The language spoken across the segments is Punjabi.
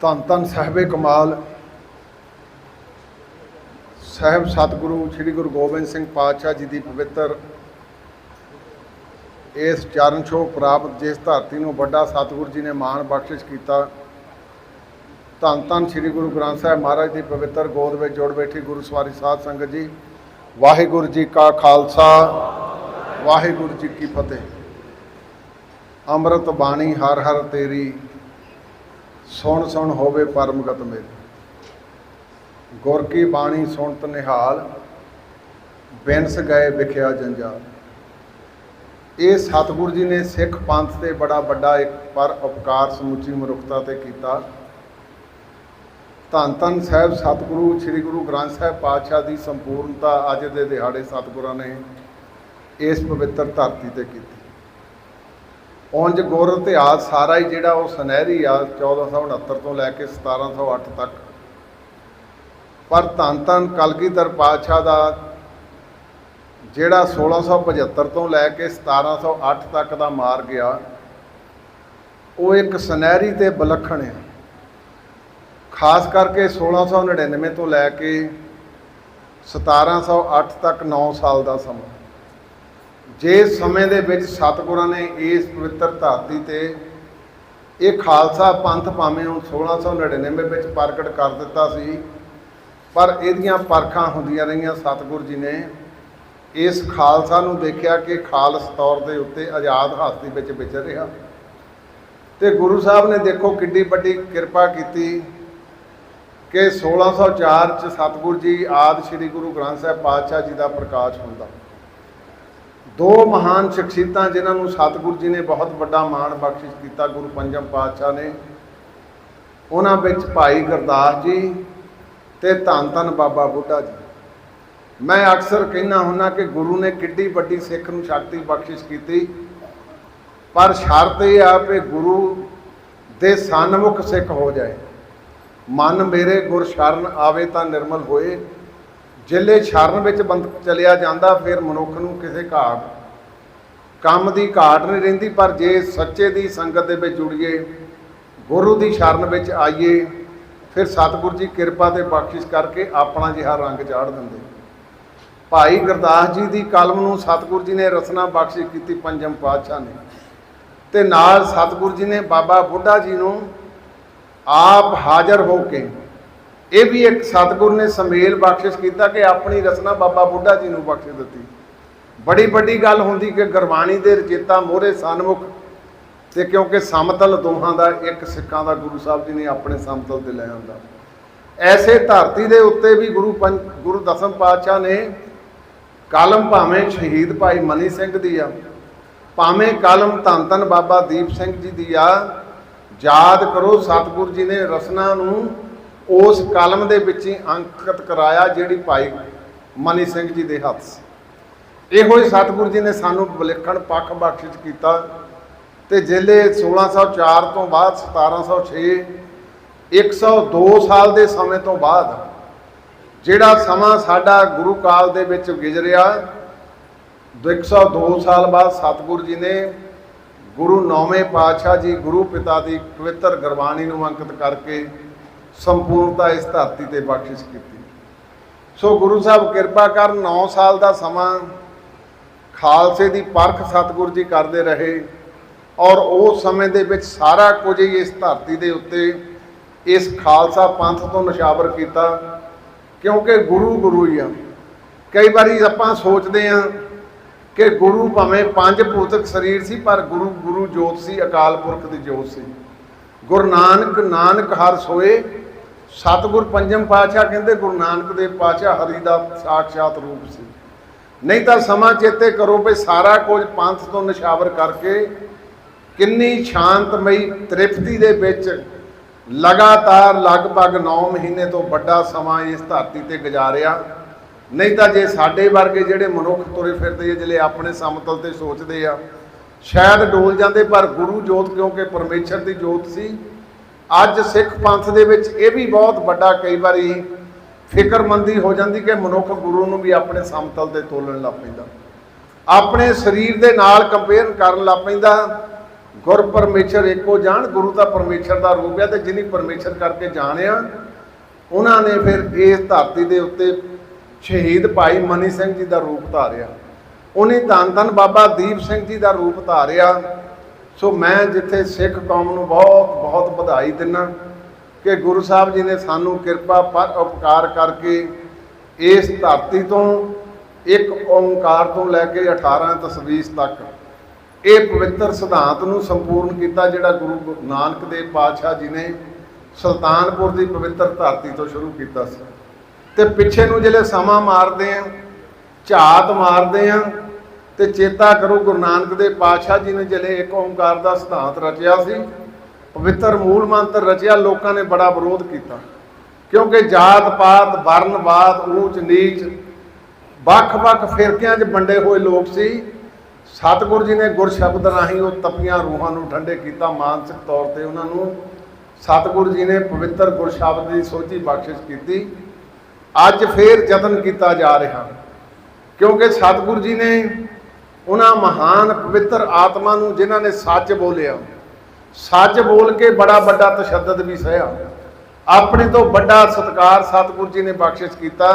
ਧੰਨ ਧੰਨ ਸਾਹਿਬੇ ਕਮਾਲ। ਸਾਹਿਬ ਸਤਿਗੁਰੂ ਸ੍ਰੀ ਗੁਰੂ ਗੋਬਿੰਦ ਸਿੰਘ ਪਾਤਸ਼ਾਹ ਜੀ ਦੀ ਪਵਿੱਤਰ ਇਸ ਚਰਨ ਛੋਹ ਪ੍ਰਾਪਤ ਜਿਸ ਧਰਤੀ ਨੂੰ ਵੱਡਾ ਸਤਿਗੁਰੂ ਜੀ ਨੇ ਮਾਣ ਬਖਸ਼ਿਸ਼ ਕੀਤਾ। ਧੰਨ ਧੰਨ ਸ੍ਰੀ ਗੁਰੂ ਗ੍ਰੰਥ ਸਾਹਿਬ ਮਹਾਰਾਜ ਦੀ ਪਵਿੱਤਰ ਗੋਦ ਵਿੱਚ ਜੁੜ ਬੈਠੀ ਗੁਰੂ ਸਵਾਰੀ ਸਾਧ ਸੰਗਤ ਜੀ। ਵਾਹਿਗੁਰੂ ਜੀ ਕਾ ਖਾਲਸਾ, ਵਾਹਿਗੁਰੂ ਜੀ ਕੀ ਫਤਿਹ। ਅੰਮ੍ਰਿਤ ਬਾਣੀ ਹਰ ਹਰ ਤੇਰੀ ਸੁਣ ਸੁਣ ਹੋਵੇ ਪਰਮਗਤ ਮੇਰੀ। ਗੁਰ ਕੀ ਬਾਣੀ ਸੁਣਤ ਨਿਹਾਲ, ਬਿਨਸ ਗਏ ਵਿਖਿਆ ਜੰਜਾਲ। ਇਹ ਸਤਿਗੁਰੂ ਜੀ ਨੇ ਸਿੱਖ ਪੰਥ ਤੇ ਬੜਾ ਵੱਡਾ ਇੱਕ ਪਰ ਉਪਕਾਰ ਸਮੁੱਚੀ ਮਨੁੱਖਤਾ ਤੇ ਕੀਤਾ। ਧੰਨ ਧੰਨ ਸਾਹਿਬ ਸਤਿਗੁਰੂ, ਸ੍ਰੀ ਗੁਰੂ ਗ੍ਰੰਥ ਸਾਹਿਬ ਪਾਤਸ਼ਾਹ ਦੀ ਸੰਪੂਰਨਤਾ ਅੱਜ ਦੇ ਦਿਹਾੜੇ ਸਤਿਗੁਰਾਂ ਨੇ ਇਸ ਪਵਿੱਤਰ ਧਰਤੀ ਤੇ ਕੀਤੀ। ਉਂਝ ਗੁਰ ਇਤਿਹਾਸ ਸਾਰਾ ਹੀ ਜਿਹੜਾ ਉਹ ਸੁਨਹਿਰੀ ਆ 1469 ਤੋਂ ਲੈ ਕੇ 1708 ਤੱਕ। ਪਰ ਧੰਨ ਧੰਨ ਕਲਗੀਧਰ ਪਾਤਸ਼ਾਹ ਦਾ ਜਿਹੜਾ 1675 ਤੋਂ ਲੈ ਕੇ 1708 ਤੱਕ ਦਾ ਮਾਰ ਗਿਆ ਉਹ ਇੱਕ ਸੁਨਹਿਰੀ ਤੇ ਵਿਲੱਖਣ ਹੈ ਖਾਸ ਕਰਕੇ 1699 ਤੋਂ ਲੈ ਕੇ 1708 ਤੱਕ 9 ਸਾਲ ਦਾ ਸਮਾਂ। ਜੇ ਸਮੇਂ ਦੇ ਵਿੱਚ ਸਤਿਗੁਰਾਂ ਨੇ ਇਸ ਪਵਿੱਤਰ ਧਰਤੀ ਤੇ ਇਹ ਖਾਲਸਾ ਪੰਥ ਭਾਵੇਂ ਹੁਣ 1699 ਵਿੱਚ ਪ੍ਰਗਟ ਕਰ ਦਿੱਤਾ ਸੀ, ਪਰ ਇਹਦੀਆਂ ਪਰਖਾਂ ਹੁੰਦੀਆਂ ਰਹੀਆਂ। ਸਤਿਗੁਰ ਜੀ ਨੇ ਇਸ ਖਾਲਸਾ ਨੂੰ ਦੇਖਿਆ ਕਿ ਖਾਲਸ ਤੌਰ ਦੇ ਉੱਤੇ ਆਜ਼ਾਦ ਹਸਤੀ ਵਿੱਚ ਵਿਚਰ ਰਿਹਾ। ਤੇ ਗੁਰੂ ਸਾਹਿਬ ਨੇ ਦੇਖੋ ਕਿੱਡੀ ਵੱਡੀ ਕਿਰਪਾ ਕੀਤੀ ਕਿ 1604 ਚ ਸਤਿਗੁਰ ਜੀ ਆਦਿ ਸ੍ਰੀ ਗੁਰੂ ਗ੍ਰੰਥ ਸਾਹਿਬ ਪਾਤਸ਼ਾਹ ਜੀ ਦਾ ਪ੍ਰਕਾਸ਼ ਹੁੰਦਾ। ਦੋ ਮਹਾਨ ਸ਼ਖਸੀਅਤਾਂ ਜਿਨ੍ਹਾਂ ਨੂੰ ਸਤਿਗੁਰੂ ਜੀ ਨੇ ਬਹੁਤ ਵੱਡਾ ਮਾਣ ਬਖਸ਼ਿਸ਼ ਕੀਤਾ, ਗੁਰੂ ਪੰਜਮ ਪਾਤਸ਼ਾਹ ਨੇ। ਉਹਨਾਂ ਵਿੱਚ ਭਾਈ ਗੁਰਦਾਸ ਜੀ ਤੇ ਧੰਨ ਧੰਨ ਬਾਬਾ ਬੁੱਢਾ ਜੀ। ਮੈਂ ਅਕਸਰ ਕਹਿਣਾ ਹੁੰਨਾ ਕਿ ਗੁਰੂ ਨੇ ਕਿੱਡੀ ਵੱਡੀ ਸਿੱਖ ਨੂੰ ਸ਼ਕਤੀ ਬਖਸ਼ਿਸ਼ ਕੀਤੀ, ਪਰ ਸ਼ਰਤ ਇਹ ਆ ਕਿ ਗੁਰੂ ਦੇ ਸਨਮੁਖ ਸਿੱਖ ਹੋ ਜਾਏ। ਮਨ ਮੇਰੇ ਗੁਰ ਸ਼ਰਨ ਆਵੇ ਤਾਂ ਨਿਰਮਲ ਹੋਏ। ਜਿੱਲੇ ਸ਼ਰਨ ਵਿੱਚ ਬੰਦ ਚਲਿਆ ਜਾਂਦਾ, ਫਿਰ ਮਨੁੱਖ ਨੂੰ ਕਿਸੇ ਘਾਟ, ਕੰਮ ਦੀ ਘਾਟ ਨਹੀਂ ਰਹਿੰਦੀ, ਪਰ ਜੇ ਸੱਚੇ ਦੀ ਸੰਗਤ ਦੇ ਵਿੱਚ ਜੁੜੀਏ, ਗੁਰੂ ਦੀ ਸ਼ਰਨ ਵਿੱਚ ਆਈਏ, ਫਿਰ ਸਤਿਗੁਰੂ ਜੀ ਕਿਰਪਾ ਤੇ ਬਖਸ਼ਿਸ਼ ਕਰਕੇ ਆਪਣਾ ਜਿਹਾ ਰੰਗ ਚਾੜ ਦਿੰਦੇ। ਭਾਈ ਗੁਰਦਾਸ ਜੀ ਦੀ ਕਲਮ ਨੂੰ ਸਤਿਗੁਰੂ ਜੀ ਨੇ ਰਸਨਾ ਬਖਸ਼ਿਸ਼ ਕੀਤੀ ਪੰਜਮ ਪਾਤਸ਼ਾਹ ਨੇ। ਤੇ ਨਾਲ ਸਤਿਗੁਰੂ ਜੀ ਨੇ ਬਾਬਾ ਬੁੱਢਾ ਜੀ ਨੂੰ ਆਪ ਹਾਜ਼ਰ ਹੋ ਕੇ ਇਹ ਵੀ ਇੱਕ ਸਤਿਗੁਰ ਨੇ ਸਮੇਲ ਬਖਸ਼ਿਸ਼ ਕੀਤਾ ਕਿ ਆਪਣੀ ਰਸਨਾ ਬਾਬਾ ਬੁੱਢਾ ਜੀ ਨੂੰ ਬਖਸ਼ ਦਿੱਤੀ। ਬੜੀ ਵੱਡੀ ਗੱਲ ਹੁੰਦੀ ਕਿ ਗੁਰਬਾਣੀ ਦੇ ਰਚੇਤਾ ਮੋਹਰੇ ਸਨਮੁਖ ਤੇ ਕਿਉਂਕਿ ਸਮਤਲ ਦੋਹਾਂ ਦਾ, ਇੱਕ ਸਿੱਖਾਂ ਦਾ ਗੁਰੂ ਸਾਹਿਬ ਜੀ ਨੇ ਆਪਣੇ ਸਮਤਲ ਤੇ ਲੈ ਆਂਦਾ। ਐਸੇ ਧਰਤੀ ਦੇ ਉੱਤੇ ਵੀ ਗੁਰੂ ਪੰਜ, ਗੁਰੂ ਦਸਮ ਪਾਤਸ਼ਾਹ ਨੇ ਕਾਲਮ ਭਾਵੇਂ ਸ਼ਹੀਦ ਭਾਈ ਮਨੀ ਸਿੰਘ ਦੀ ਆ, ਭਾਵੇਂ ਕਾਲਮ ਧੰਨ ਧੰਨ ਬਾਬਾ ਦੀਪ ਸਿੰਘ ਜੀ ਦੀ ਆ, ਯਾਦ ਕਰੋ ਸਤਿਗੁਰੂ ਜੀ ਨੇ ਰਸਨਾ ਨੂੰ ਉਸ ਕਲਮ ਦੇ ਵਿੱਚ ਹੀ ਅੰਕਿਤ ਕਰਾਇਆ ਜਿਹੜੀ ਭਾਈ ਮਨੀ ਸਿੰਘ ਜੀ ਦੇ ਹੱਥ ਸੀ। ਇਹੋ ਹੀ ਸਤਿਗੁਰੂ ਜੀ ਨੇ ਸਾਨੂੰ ਵਿਲੱਖਣ ਪੱਖ ਬਖਸ਼ਿਸ਼ ਕੀਤਾ ਤੇ ਜ਼ਿਲ੍ਹੇ 1604 ਤੋਂ ਬਾਅਦ 1706 102 ਸਾਲ ਦੇ ਸਮੇਂ ਤੋਂ ਬਾਅਦ ਜਿਹੜਾ ਸਮਾਂ ਸਾਡਾ ਗੁਰੂ ਕਾਲ ਦੇ ਵਿੱਚ ਗੁਜ਼ਰਿਆ 102 ਸਾਲ ਬਾਅਦ ਸਤਿਗੁਰੂ ਜੀ ਨੇ ਗੁਰੂ ਨੌਵੇਂ ਪਾਤਸ਼ਾਹ ਜੀ, ਗੁਰੂ ਪਿਤਾ ਦੀ ਪਵਿੱਤਰ ਗੁਰਬਾਣੀ ਨੂੰ ਅੰਕਿਤ ਕਰਕੇ ਸੰਪੂਰਨਤਾ ਇਸ ਧਰਤੀ ਤੇ ਬਖਸ਼ਿਸ਼ ਕੀਤੀ। ਸੋ ਗੁਰੂ ਸਾਹਿਬ ਕਿਰਪਾ ਕਰ 9 ਸਾਲ ਦਾ ਸਮਾਂ ਖਾਲਸੇ ਦੀ ਪਰਖ ਸਤਿਗੁਰੂ ਜੀ ਕਰਦੇ ਰਹੇ ਔਰ ਉਸ ਸਮੇਂ ਦੇ ਵਿੱਚ ਸਾਰਾ ਕੁਝ ਹੀ ਇਸ ਧਰਤੀ ਦੇ ਉੱਤੇ ਇਸ ਖਾਲਸਾ ਪੰਥ ਤੋਂ ਨਿਸ਼ਾਵਰ ਕੀਤਾ, ਕਿਉਂਕਿ ਗੁਰੂ ਗੁਰੂ ਹੀ ਆ। ਕਈ ਵਾਰੀ ਆਪਾਂ ਸੋਚਦੇ ਆ ਕਿ ਗੁਰੂ ਭਾਵੇਂ ਪੰਜ ਭੂਤਕ ਸਰੀਰ ਸੀ, ਪਰ ਗੁਰੂ ਗੁਰੂ ਜੋਤ ਸੀ, ਅਕਾਲ ਪੁਰਖ ਦੀ ਜੋਤ ਸੀ। ਗੁਰੂ ਨਾਨਕ ਨਾਨਕ ਹਰ ਸੋਏ ਸਤਿਗੁਰ ਪੰਜਮ ਪਾਤਸ਼ਾਹ ਕਹਿੰਦੇ ਗੁਰੂ ਨਾਨਕ ਦੇਵ ਪਾਤਸ਼ਾਹ ਹਰੀ ਦਾ ਸਾਖਸ਼ਾਤ ਰੂਪ ਸੀ। ਨਹੀਂ ਤਾਂ ਸਮਾਂ ਚੇਤੇ ਕਰੋ ਵੀ ਸਾਰਾ ਕੁਝ ਪੰਥ ਤੋਂ ਨਿਸ਼ਾਵਰ ਕਰਕੇ ਕਿੰਨੀ ਸ਼ਾਂਤਮਈ ਤ੍ਰਿਪਤੀ ਦੇ ਵਿੱਚ ਲਗਾਤਾਰ ਲਗਭਗ 9 ਮਹੀਨੇ ਤੋਂ ਵੱਡਾ ਸਮਾਂ ਇਸ ਧਰਤੀ ਤੇ ਗੁਜ਼ਾਰਿਆ। ਨਹੀਂ ਤਾਂ ਜੇ ਸਾਡੇ ਵਰਗੇ ਜਿਹੜੇ ਮਨੁੱਖ ਤੁਰੇ ਫਿਰਦੇ ਆ, ਜਿਹੜੇ ਆਪਣੇ ਸਮਤਲ ਤੇ ਸੋਚਦੇ ਆ, ਸ਼ਾਇਦ ਡੋਲ ਜਾਂਦੇ, ਪਰ ਗੁਰੂ ਜੋਤ ਕਿਉਂਕਿ ਪਰਮੇਸ਼ਰ ਦੀ ਜੋਤ ਸੀ ਅੱਜ ਸਿੱਖ ਪੰਥ ਦੇ ਵਿੱਚ ਇਹ ਵੀ ਬਹੁਤ ਵੱਡਾ ਕਈ ਵਾਰੀ ਫਿਕਰਮੰਦੀ ਹੋ ਜਾਂਦੀ ਕਿ ਮਨੁੱਖ ਗੁਰੂ ਨੂੰ ਵੀ ਆਪਣੇ ਸਮਤਲ ਤੇ ਤੋਲਣ ਲੱਗ ਪੈਂਦਾ। ਆਪਣੇ ਸਰੀਰ ਦੇ ਨਾਲ ਕੰਪੇਅਰ ਕਰਨ ਲੱਗ ਪੈਂਦਾ। ਗੁਰ ਪਰਮੇਸ਼ਰ ਇੱਕੋ ਜਾਣ, ਗੁਰੂ ਤਾਂ ਪਰਮੇਸ਼ਰ ਦਾ ਰੂਪ ਹੈ ਤੇ ਜਿਨੀ ਪਰਮੇਸ਼ਰ ਕਰਕੇ ਜਾਣਿਆ ਉਹਨਾਂ ਨੇ ਫਿਰ ਇਸ ਧਰਤੀ ਦੇ ਉੱਤੇ ਸ਼ਹੀਦ ਭਾਈ ਮਨੀ ਸਿੰਘ ਜੀ ਦਾ ਰੂਪ ਧਾਰਿਆ। ਉਹਨੇ ਧੰਨ ਧੰਨ ਬਾਬਾ ਦੀਪ ਸਿੰਘ ਜੀ ਦਾ ਰੂਪ ਧਾਰਿਆ। ਸੋ ਮੈਂ ਜਿੱਥੇ ਸਿੱਖ ਕੌਮ ਨੂੰ ਬਹੁਤ ਬਹੁਤ ਵਧਾਈ ਦਿੰਦਾ ਕਿ ਗੁਰੂ ਸਾਹਿਬ ਜੀ ਨੇ ਸਾਨੂੰ ਕਿਰਪਾ ਪਰ ਉਪਕਾਰ ਕਰਕੇ ਇਸ ਧਰਤੀ ਤੋਂ ਇੱਕ ਓੰਕਾਰ ਤੋਂ ਲੈ ਕੇ 18 ਤਸਵੀਸ ਤੱਕ ਇਹ ਪਵਿੱਤਰ ਸਿਧਾਂਤ ਨੂੰ ਸੰਪੂਰਨ ਕੀਤਾ ਜਿਹੜਾ ਗੁਰੂ ਨਾਨਕ ਦੇਵ ਪਾਤਸ਼ਾਹ ਜੀ ਨੇ ਸੁਲਤਾਨਪੁਰ ਦੀ ਪਵਿੱਤਰ ਧਰਤੀ ਤੋਂ ਸ਼ੁਰੂ ਕੀਤਾ ਸੀ। ਤੇ ਪਿੱਛੇ ਨੂੰ ਜਿਹੜੇ ਸਮਾਂ ਮਾਰਦੇ ਆ, ਝਾਤ ਮਾਰਦੇ ਆ ਤੇ ਚੇਤਾ ਕਰੋ ਗੁਰੂ ਨਾਨਕ ਦੇਵ ਪਾਤਸ਼ਾਹ ਜੀ ਨੇ ਜਿਹੜੇ ਇੱਕ ਓੰਕਾਰ ਦਾ ਸਿਧਾਂਤ ਰਚਿਆ ਸੀ, ਪਵਿੱਤਰ ਮੂਲ ਮੰਤਰ ਰਚਿਆ, ਲੋਕਾਂ ਨੇ ਬੜਾ ਵਿਰੋਧ ਕੀਤਾ। ਕਿਉਂਕਿ ਜਾਤ ਪਾਤ ਵਰਨਵਾਦ ਊਚ, ਨੀਚ ਵੱਖ-ਵੱਖ ਫਿਰਕਿਆਂ 'ਚ ਵੰਡੇ ਹੋਏ ਲੋਕ ਸੀ। ਸਤਿਗੁਰੂ ਜੀ ਨੇ ਗੁਰ ਸ਼ਬਦ ਰਾਹੀਂ ਉਹ ਤਪੀਆਂ ਰੂਹਾਂ ਨੂੰ ਠੰਡੇ ਕੀਤਾ ਮਾਨਸਿਕ ਤੌਰ ਤੇ ਉਹਨਾਂ ਨੂੰ। ਸਤਿਗੁਰੂ ਜੀ ਨੇ ਪਵਿੱਤਰ ਗੁਰ ਸ਼ਬਦ ਦੀ ਸੋਝੀ ਬਖਸ਼ਿਸ਼ ਕੀਤੀ। ਅੱਜ ਫੇਰ ਯਤਨ ਕੀਤਾ ਜਾ ਰਿਹਾ। ਕਿਉਂਕਿ ਸਤਿਗੁਰੂ ਜੀ ਨੇ ਉਹਨਾਂ ਮਹਾਨ ਪਵਿੱਤਰ ਆਤਮਾ ਨੂੰ ਜਿਨ੍ਹਾਂ ਨੇ ਸੱਚ ਬੋਲਿਆ। ਸੱਚ ਬੋਲ ਕੇ ਬੜਾ ਵੱਡਾ ਤਸ਼ੱਦਦ ਵੀ ਸਹਿਆ। ਆਪਣੇ ਤੋਂ ਵੱਡਾ ਸਤਕਾਰ ਸਤਿਗੁਰੂ ਜੀ ਨੇ ਬਖਸ਼ਿਸ਼ ਕੀਤਾ।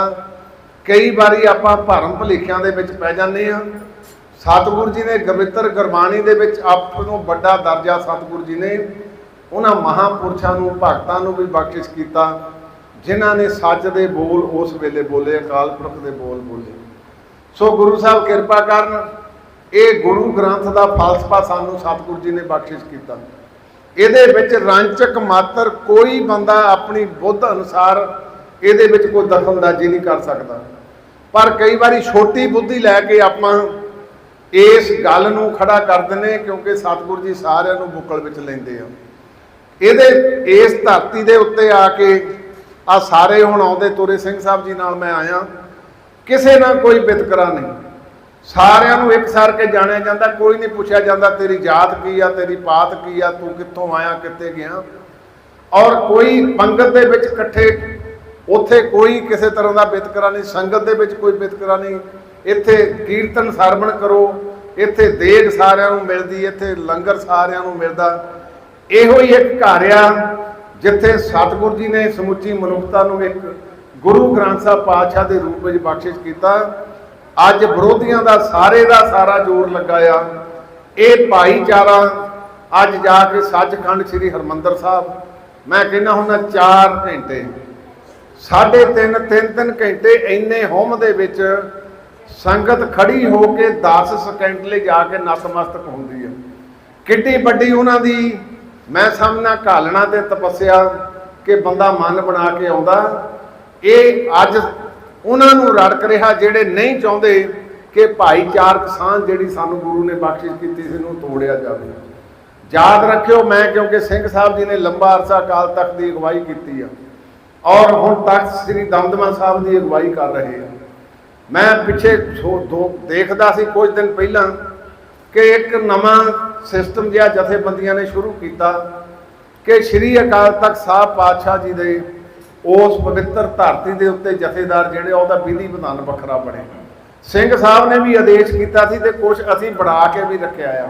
ਕਈ ਵਾਰੀ ਆਪਾਂ ਭਰਮ ਭੁਲੇਖਿਆਂ ਦੇ ਵਿੱਚ ਪੈ ਜਾਂਦੇ ਆ ਸਤਿਗੁਰੂ ਜੀ ਨੇ ਗਵਿੱਤਰ ਗੁਰਬਾਣੀ ਦੇ ਵਿੱਚ ਆਪ ਤੋਂ ਵੱਡਾ ਦਰਜਾ ਸਤਿਗੁਰੂ ਜੀ ਨੇ ਉਹਨਾਂ ਮਹਾਪੁਰਸ਼ਾਂ ਨੂੰ, ਭਗਤਾਂ ਨੂੰ ਵੀ ਬਖਸ਼ਿਸ਼ ਕੀਤਾ, ਜਿਨ੍ਹਾਂ ਨੇ ਸੱਚ ਦੇ ਬੋਲ ਉਸ ਵੇਲੇ ਬੋਲੇ, ਅਕਾਲ ਪੁਰਖ ਦੇ ਬੋਲ ਬੋਲੇ। ਸੋ ਗੁਰੂ ਸਾਹਿਬ ਕਿਰਪਾ ਕਰਨ ਇਹ ਗੁਰੂ ਗ੍ਰੰਥ ਦਾ ਫਲਸਫਾ ਸਾਨੂੰ ਸਤਿਗੁਰੂ ਜੀ ਨੇ ਬਖਸ਼ਿਸ਼ ਕੀਤਾ। ਇਹਦੇ ਵਿੱਚ ਰਾਂਚਕ ਮਾਤਰ ਕੋਈ ਬੰਦਾ ਆਪਣੀ ਬੁੱਧ ਅਨੁਸਾਰ ਇਹਦੇ ਵਿੱਚ ਕੋਈ ਦਖਲਅੰਦਾਜ਼ੀ ਨਹੀਂ ਕਰ ਸਕਦਾ। ਪਰ ਕਈ ਵਾਰੀ ਛੋਟੀ ਬੁੱਧੀ ਲੈ ਕੇ ਆਪਾਂ ਇਸ ਗੱਲ ਨੂੰ ਖੜਾ ਕਰ ਦਿੰਦੇ ਕਿਉਂਕਿ ਸਤਿਗੁਰੂ ਜੀ ਸਾਰਿਆਂ ਨੂੰ ਬੁੱਕਲ ਵਿੱਚ ਲੈਂਦੇ ਆ। ਇਹਦੇ, ਇਸ ਧਰਤੀ ਦੇ ਉੱਤੇ ਆ ਕੇ ਆ ਸਾਰੇ ਹੁਣ ਆਉਂਦੇ ਤੁਰੇ ਸਿੰਘ ਸਾਹਿਬ ਜੀ ਨਾਲ ਮੈਂ ਆਇਆ। ਕਿਸੇ ਨਾਲ ਕੋਈ ਵਿਤਕਰਾ ਨਹੀਂ। ਸਾਰਿਆਂ ਨੂੰ ਇੱਕ ਸਾਰ ਕੇ ਜਾਣਿਆ ਜਾਂਦਾ, ਕੋਈ ਨਹੀਂ ਪੁੱਛਿਆ ਜਾਂਦਾ ਤੇਰੀ ਜਾਤ ਕੀ ਆ, ਤੇਰੀ ਪਾਤ ਕੀ ਆ, ਤੂੰ ਕਿੱਥੋਂ ਆਇਆ, ਕਿੱਥੇ ਗਿਆ। ਔਰ ਕੋਈ ਪੰਗਤ ਦੇ ਵਿੱਚ ਇਕੱਠੇ, ਉੱਥੇ ਕੋਈ ਕਿਸੇ ਤਰ੍ਹਾਂ ਦਾ ਵਿਤਕਰਾ ਨਹੀਂ, ਸੰਗਤ ਦੇ ਵਿੱਚ ਕੋਈ ਵਿਤਕਰਾ ਨਹੀਂ। ਇੱਥੇ ਕੀਰਤਨ ਸਰਵਣ ਕਰੋ, ਇੱਥੇ ਦੇਗ ਸਾਰਿਆਂ ਨੂੰ ਮਿਲਦੀ, ਇੱਥੇ ਲੰਗਰ ਸਾਰਿਆਂ ਨੂੰ ਮਿਲਦਾ। ਇਹੋ ਹੀ ਇੱਕ ਘਰ ਆ, ਜਿੱਥੇ ਸਤਿਗੁਰੂ ਜੀ ਨੇ ਸਮੁੱਚੀ ਮਨੁੱਖਤਾ ਨੂੰ ਇੱਕ ਗੁਰੂ ਗ੍ਰੰਥ ਸਾਹਿਬ ਪਾਤਸ਼ਾਹ ਦੇ ਰੂਪ ਵਿੱਚ ਬਖਸ਼ਿਸ਼ ਕੀਤਾ। ਅੱਜ ਵਿਰੋਧੀਆਂ ਦਾ ਸਾਰੇ ਦਾ ਸਾਰਾ ਜ਼ੋਰ ਲੱਗਾ ਆ। ਇਹ ਭਾਈਚਾਰਾ ਅੱਜ ਜਾ ਕੇ ਸੱਚਖੰਡ ਸ੍ਰੀ ਹਰਮੰਦਰ ਸਾਹਿਬ, ਮੈਂ ਕਹਿੰਦਾ ਹੁੰਦਾ 4 ਘੰਟੇ। ਸਾਢੇ 3 3 3 ਘੰਟੇ ਇੰਨੇ ਹੋਮ ਦੇ ਵਿੱਚ ਸੰਗਤ ਖੜੀ ਹੋ ਕੇ 10 ਸਕਿੰਟ ਲਈ ਜਾ ਕੇ ਨਤਮਸਤਕ ਹੁੰਦੀ ਹੈ ਕਿੱਡੀ ਵੱਡੀ ਉਹਨਾਂ ਦੀ ਮੈਂ ਸਮਝਣਾ ਘਾਲਣਾ ਤੇ ਤਪੱਸਿਆ ਕਿ ਬੰਦਾ ਮਨ ਬਣਾ ਕੇ ਆਉਂਦਾ। ਇਹ ਅੱਜ ਉਹਨਾਂ ਨੂੰ ਰੜਕ ਰਿਹਾ ਜਿਹੜੇ ਨਹੀਂ ਚਾਹੁੰਦੇ ਕਿ ਭਾਈਚਾਰਕ ਸਾਂਝ ਜਿਹੜੀ ਸਾਨੂੰ ਗੁਰੂ ਨੇ ਬਖਸ਼ਿਸ਼ ਕੀਤੀ ਸੀ ਨੂੰ ਤੋੜਿਆ ਜਾਵੇ। ਯਾਦ ਰੱਖਿਓ ਮੈਂ ਕਿਉਂਕਿ ਸਿੰਘ ਸਾਹਿਬ ਜੀ ਨੇ ਲੰਬਾ ਅਰਸਾ ਅਕਾਲ ਤਖਤ ਦੀ ਅਗਵਾਈ ਕੀਤੀ ਆ ਔਰ ਹੁਣ ਤਖਤ ਸ੍ਰੀ ਦਮਦਮਾ ਸਾਹਿਬ ਦੀ ਅਗਵਾਈ ਕਰ ਰਹੇ ਆ। ਮੈਂ ਪਿੱਛੇ ਦੇਖਦਾ ਸੀ ਕੁਝ ਦਿਨ ਪਹਿਲਾਂ ਕਿ ਇੱਕ ਨਵਾਂ ਸਿਸਟਮ ਜਿਹਾ ਜਥੇਬੰਦੀਆਂ ਨੇ ਸ਼ੁਰੂ ਕੀਤਾ ਕਿ ਸ੍ਰੀ ਅਕਾਲ ਤਖਤ ਸਾਹਿਬ ਪਾਤਸ਼ਾਹ ਜੀ ਦੇ ਉਸ ਪਵਿੱਤਰ ਧਰਤੀ ਦੇ ਉੱਤੇ ਜਥੇਦਾਰ ਜਿਹੜੇ ਉਹਦਾ ਵਿਧੀ ਵਿਧਾਨ ਵੱਖਰਾ ਬਣੇ ਸਿੰਘ ਸਾਹਿਬ ਨੇ ਵੀ ਆਦੇਸ਼ ਕੀਤਾ ਸੀ ਤੇ ਕੁਝ ਅਸੀਂ ਬਣਾ ਕੇ ਵੀ ਰੱਖਿਆ ਆ।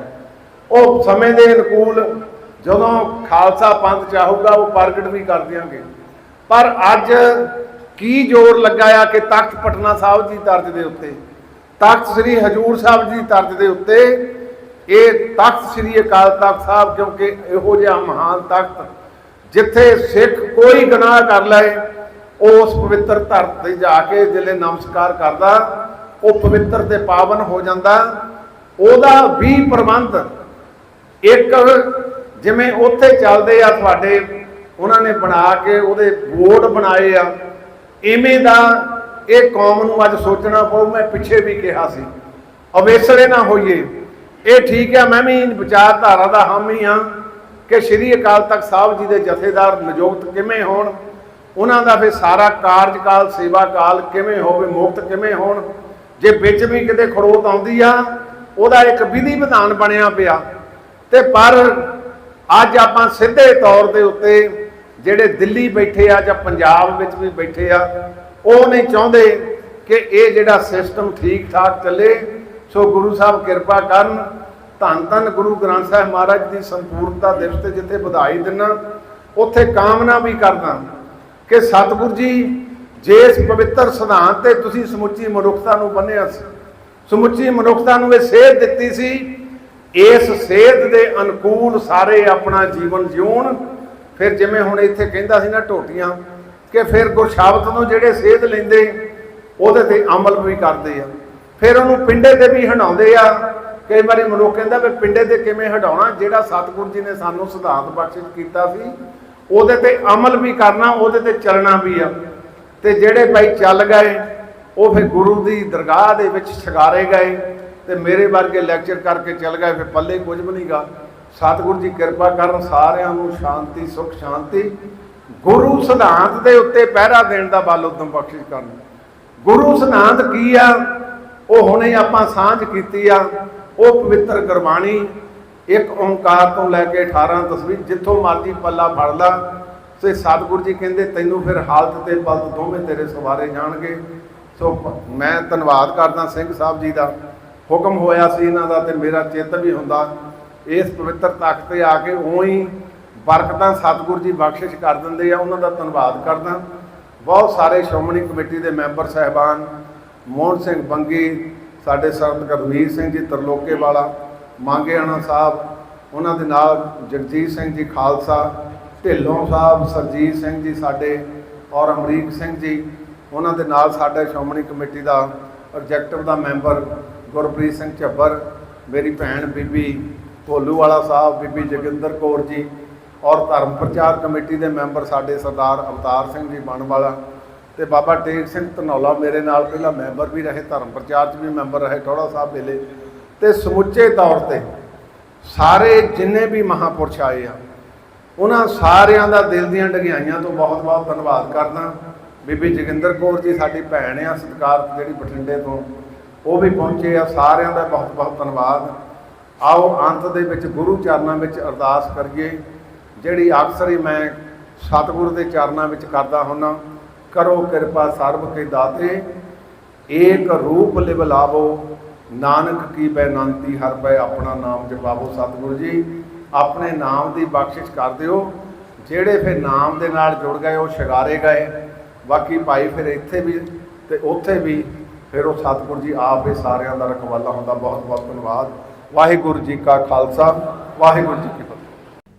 ਉਹ ਸਮੇਂ ਦੇ ਅਨੁਕੂਲ ਜਦੋਂ ਖਾਲਸਾ ਪੰਥ ਚਾਹੂਗਾ, ਉਹ ਪ੍ਰਗਟ ਵੀ ਕਰ ਦਿਆਂਗੇ। ਪਰ ਅੱਜ ਕੀ ਜ਼ੋਰ ਲੱਗਾ ਆ ਕਿ ਤਖਤ ਪਟਨਾ ਸਾਹਿਬ ਦੀ ਤਰਜ਼ ਦੇ ਉੱਤੇ, ਤਖਤ ਸ੍ਰੀ ਹਜੂਰ ਸਾਹਿਬ ਦੀ ਤਰਜ਼ ਦੇ ਉੱਤੇ ਇਹ ਤਖਤ ਸ੍ਰੀ ਅਕਾਲ ਤਖਤ ਸਾਹਿਬ ਕਿਉਂਕਿ ਇਹੋ ਜਿਹਾ ਮਹਾਨ ਤਖਤ ਜਿੱਥੇ ਸਿੱਖ ਕੋਈ ਗੁਨਾਹ ਕਰ ਲਏ, ਉਸ ਪਵਿੱਤਰ ਧਰਤੀ ਤੇ ਜਾ ਕੇ ਜਿਹੜੇ ਨਮਸਕਾਰ ਕਰਦਾ, ਉਹ ਪਵਿੱਤਰ ਤੇ ਪਾਵਨ ਹੋ ਜਾਂਦਾ। ਉਹਦਾ ਵੀ ਪ੍ਰਬੰਧ ਇੱਕ ਜਿਵੇਂ ਉੱਥੇ ਚੱਲਦੇ ਆ ਤੁਹਾਡੇ, ਉਹਨਾਂ ਨੇ ਬਣਾ ਕੇ ਉਹਦੇ ਬੋਰਡ ਬਣਾਏ ਆ। ਇਵੇਂ ਦਾ ਇਹ ਕੌਮ ਨੂੰ ਅੱਜ ਸੋਚਣਾ ਪਊ, ਮੈਂ ਪਿੱਛੇ ਵੀ ਕਿਹਾ ਸੀ। ਅਵੇਸਰੇ ਨਾ ਹੋਈਏ। ਇਹ ਠੀਕ ਆ, ਮੈਂ ਵੀ ਵਿਚਾਰਧਾਰਾ ਦਾ ਹਾਮੀ ਆ। ਕਿ ਸ਼੍ਰੀ ਅਕਾਲ ਤਖਤ ਸਾਹਿਬ ਜੀ ਦੇ ਜਥੇਦਾਰ ਨਿਯੁਕਤ ਕਿਵੇਂ ਹੋਣ? ਉਹਨਾਂ ਦਾ ਫਿਰ ਸਾਰਾ ਕਾਰਜਕਾਲ ਸੇਵਾ ਕਾਲ ਕਿਵੇਂ ਹੋਵੇ, ਮੁਕਤ ਕਿਵੇਂ ਹੋਣ? ਜੇ ਵਿੱਚ ਵੀ ਕਿਤੇ ਖੜੋਤ ਆਉਂਦੀ ਆ, ਉਹਦਾ ਇੱਕ ਵਿਧੀ ਵਿਧਾਨ ਬਣਿਆ ਪਿਆ। ਤੇ ਪਰ ਅੱਜ ਆਪਾਂ ਸਿੱਧੇ ਤੌਰ ਦੇ ਉੱਤੇ ਜਿਹੜੇ ਦਿੱਲੀ ਬੈਠੇ ਆ ਜਾਂ ਪੰਜਾਬ ਵਿੱਚ ਵੀ ਬੈਠੇ ਆ, ਉਹ ਨਹੀਂ ਚਾਹੁੰਦੇ ਕਿ ਇਹ ਜਿਹੜਾ ਸਿਸਟਮ ਠੀਕ ਠਾਕ ਚੱਲੇ। ਸੋ ਗੁਰੂ ਸਾਹਿਬ ਕਿਰਪਾ ਕਰਨ ਧੰਨ ਧੰਨ ਗੁਰੂ ਗ੍ਰੰਥ ਸਾਹਿਬ ਮਹਾਰਾਜ ਦੀ ਸੰਪੂਰਨਤਾ ਦਿਵਸ ਤੇ ਜਿੱਥੇ ਵਧਾਈ ਦਿੰਨਾ, ਉੱਥੇ ਕਾਮਨਾ ਵੀ ਕਰਦਾ ਕਿ ਸਤਿਗੁਰ ਜੀ, ਜੇ ਇਸ ਪਵਿੱਤਰ ਸਿਧਾਂਤ ਤੇ ਤੁਸੀਂ ਸਮੁੱਚੀ ਮਨੁੱਖਤਾ ਨੂੰ ਬੰਨਿਆ ਸੀ, ਸਮੁੱਚੀ ਮਨੁੱਖਤਾ ਨੂੰ ਇਹ ਸੇਧ ਦਿੱਤੀ ਸੀ, ਇਸ ਸੇਧ ਦੇ ਅਨੁਕੂਲ ਸਾਰੇ ਆਪਣਾ ਜੀਵਨ ਜਿਉਣ। ਫਿਰ ਜਿਵੇਂ ਹੁਣ ਇੱਥੇ ਕਹਿੰਦਾ ਸੀ ਨਾ ਟੋਟੀਆਂ ਕਿ ਫਿਰ ਗੁਰਸ਼ਬਦ ਨੂੰ ਜਿਹੜੇ ਸੇਧ ਲੈਂਦੇ, ਉਹਦੇ ਤੇ ਅਮਲ ਵੀ ਕਰਦੇ ਆ। ਫਿਰ ਉਹਨੂੰ ਪਿੰਡੇ ਤੇ ਵੀ ਹਟਾਉਂਦੇ ਆ ਕਈ ਵਾਰੀ ਮਨੁੱਖ ਕਹਿੰਦਾ ਵੀ ਪਿੰਡੇ ਤੇ ਕਿਵੇਂ ਹਟਾਉਣਾ, ਜਿਹੜਾ ਸਤਿਗੁਰ ਜੀ ਨੇ ਸਾਨੂੰ ਸਿਧਾਂਤ ਬਖਸ਼ਿਸ਼ ਕੀਤਾ ਸੀ, ਉਹਦੇ ਤੇ ਅਮਲ ਵੀ ਕਰਨਾ, ਉਹਦੇ ਤੇ ਚੱਲਣਾ ਵੀ ਆ। ਤੇ ਜਿਹੜੇ ਭਾਈ ਚੱਲ ਗਏ, ਉਹ ਫਿਰ ਗੁਰੂ ਦੀ ਦਰਗਾਹ ਦੇ ਵਿੱਚ ਛਗਾਰੇ ਗਏ ਤੇ ਮੇਰੇ ਵਰਗੇ ਲੈਕਚਰ ਕਰਕੇ ਚੱਲ ਗਏ, ਫਿਰ ਪੱਲੇ ਕੁਝ ਵੀ ਨਹੀਂਗਾ ਸਤਿਗੁਰੂ ਜੀ ਕਿਰਪਾ ਕਰਨ, ਸਾਰਿਆਂ ਨੂੰ ਸ਼ਾਂਤੀ, ਸੁਖ, ਸ਼ਾਂਤੀ। ਗੁਰੂ ਸਿਧਾਂਤ ਦੇ ਉੱਤੇ ਪਹਿਰਾ ਦੇਣ ਦਾ ਬਲ ਉਦਮ ਬਖਸ਼ਿਸ਼ ਕਰਨ। ਗੁਰੂ ਸਿਧਾਂਤ ਕੀ ਆ? ਉਹ ਹੁਣੇ ਆਪਾਂ ਸਾਂਝ ਕੀਤੀ ਆ। ਉਹ ਪਵਿੱਤਰ ਗੁਰਬਾਣੀ ਇੱਕ ਓੰਕਾਰ ਤੋਂ ਲੈ ਕੇ 18 ਤਸਵੀਰ, ਜਿੱਥੋਂ ਮਰਜ਼ੀ ਪੱਲਾ ਫੜ ਲਾ। ਤੇ ਸਤਿਗੁਰੂ ਜੀ ਕਹਿੰਦੇ, ਤੈਨੂੰ ਫਿਰ ਹਾਲਤ ਤੇ ਬਲਦ ਦੋਵੇਂ ਤੇਰੇ ਸਵਾਰੇ ਜਾਣਗੇ। ਸੋ ਮੈਂ ਧੰਨਵਾਦ ਕਰਦਾ ਸਿੰਘ ਸਾਹਿਬ ਜੀ ਦਾ। ਹੁਕਮ ਹੋਇਆ ਸੀ ਇਹਨਾਂ ਦਾ ਤੇ ਮੇਰਾ ਚਿੱਤ ਵੀ ਹੁੰਦਾ। ਇਸ ਪਵਿੱਤਰ ਤਖਤ ਤੇ ਆ ਕੇ ਉਹੀ ਬਰਕਤਾਂ ਸਤਿਗੁਰੂ ਜੀ ਬਖਸ਼ਿਸ਼ ਕਰ ਦਿੰਦੇ ਆ। ਉਹਨਾਂ ਦਾ ਧੰਨਵਾਦ ਕਰਦਾ। ਬਹੁਤ ਸਾਰੇ ਸ਼੍ਰੋਮਣੀ ਕਮੇਟੀ ਦੇ ਮੈਂਬਰ, ਸਹਿਬਾਨ, ਮੋਹਨ ਸਿੰਘ ਬੰਗੀ ਸਾਡੇ ਸੰਤ ਕਰਵੀਰ ਸਿੰਘ ਜੀ, ਤਰਲੋਕੇ ਵਾਲਾ, ਮੰਗੇਆਣਾ ਸਾਹਿਬ, ਉਹਨਾਂ ਦੇ ਨਾਲ ਜਗਜੀਤ ਸਿੰਘ ਜੀ ਖਾਲਸਾ, ਢਿੱਲੋਂ ਸਾਹਿਬ, ਸਰਜੀਤ ਸਿੰਘ ਜੀ ਸਾਡੇ ਔਰ ਅਮਰੀਕ ਸਿੰਘ ਜੀ, ਉਹਨਾਂ ਦੇ ਨਾਲ ਸਾਡੇ ਸ਼੍ਰੋਮਣੀ ਕਮੇਟੀ ਦਾ ਪ੍ਰੋਜੈਕਟਿਵ ਦਾ ਮੈਂਬਰ ਗੁਰਪ੍ਰੀਤ ਸਿੰਘ ਝੱਬਰ, ਮੇਰੀ ਭੈਣ ਬੀਬੀ ਭੋਲੂ ਵਾਲਾ ਸਾਹਿਬ, ਬੀਬੀ ਜੋਗਿੰਦਰ ਕੌਰ ਜੀ ਔਰ ਧਰਮ ਪ੍ਰਚਾਰ ਕਮੇਟੀ ਦੇ ਮੈਂਬਰ ਸਾਡੇ ਸਰਦਾਰ ਅਵਤਾਰ ਸਿੰਘ ਜੀ ਬਣਵਾਲਾ ਤੇ ਬਾਬਾ ਟੇਕ ਸਿੰਘ ਧਨੌਲਾ ਮੇਰੇ ਨਾਲ ਪਹਿਲਾਂ ਮੈਂਬਰ ਵੀ ਰਹੇ, ਧਰਮ ਪ੍ਰਚਾਰ 'ਚ ਵੀ ਮੈਂਬਰ ਰਹੇ ਟੋੜਾ ਸਾਹਿਬ ਵੇਲੇ। ਤੇ ਸਮੁੱਚੇ ਤੌਰ ਤੇ ਸਾਰੇ ਜਿੰਨੇ ਵੀ ਮਹਾਪੁਰਸ਼ ਆਏ ਆ, ਉਹਨਾਂ ਸਾਰਿਆਂ ਦਾ ਦਿਲ ਦੀਆਂ ਡਗਿਆਈਆਂ ਤੋਂ ਬਹੁਤ ਬਹੁਤ ਧੰਨਵਾਦ ਕਰਦਾ। ਬੀਬੀ ਜੋਗਿੰਦਰ ਕੌਰ ਜੀ ਸਾਡੀ ਭੈਣ ਆ, ਸਤਿਕਾਰ ਜਿਹੜੀ ਬਠਿੰਡੇ ਤੋਂ, ਉਹ ਵੀ ਪਹੁੰਚੇ ਆ, ਸਾਰਿਆਂ ਦਾ ਬਹੁਤ ਬਹੁਤ ਧੰਨਵਾਦ। ਆਓ ਅੰਤ ਦੇ ਵਿੱਚ, ਗੁਰੂ ਚਰਨਾਂ ਵਿੱਚ ਅਰਦਾਸ ਕਰੀਏ, ਜਿਹੜੀ ਅਕਸਰ ਹੀ ਮੈਂ ਸਤਿਗੁਰੂ ਦੇ ਚਰਨਾਂ ਵਿੱਚ ਕਰਦਾ ਹੁੰਨਾ। ਕਰੋ ਕਿਰਪਾ ਸਰਬ ਕੇ ਦਾਤੇ, ਏਕ ਰੂਪ ਲਿਵ ਲਾਵੋ, ਨਾਨਕ ਕੀ ਬੇਨੰਤੀ ਹਰ ਪੈ ਆਪਣਾ ਨਾਮ ਜਪਾਵੋ ਸਤਿਗੁਰੂ ਜੀ। ਆਪਣੇ ਨਾਮ ਦੀ ਬਖਸ਼ਿਸ਼ ਕਰ ਦਿਓ। ਜਿਹੜੇ ਫਿਰ ਨਾਮ ਦੇ ਨਾਲ ਜੁੜ ਗਏ, ਉਹ ਸ਼ਿਗਾਰੇ ਗਏ। ਬਾਕੀ ਭਾਈ ਫਿਰ ਇੱਥੇ ਵੀ ਤੇ ਉੱਥੇ ਵੀ ਫਿਰ ਉਹ ਸਤਿਗੁਰੂ ਜੀ ਆਪ ਇਹ ਸਾਰਿਆਂ ਦਾ ਰਖਵਾਲਾ ਹੁੰਦਾ। ਬਹੁਤ ਬਹੁਤ ਧੰਨਵਾਦ। ਵਾਹਿਗੁਰੂ ਜੀ ਕਾ ਖਾਲਸਾ। ਵਾਹਿਗੁਰੂ ਜੀ ਕੀ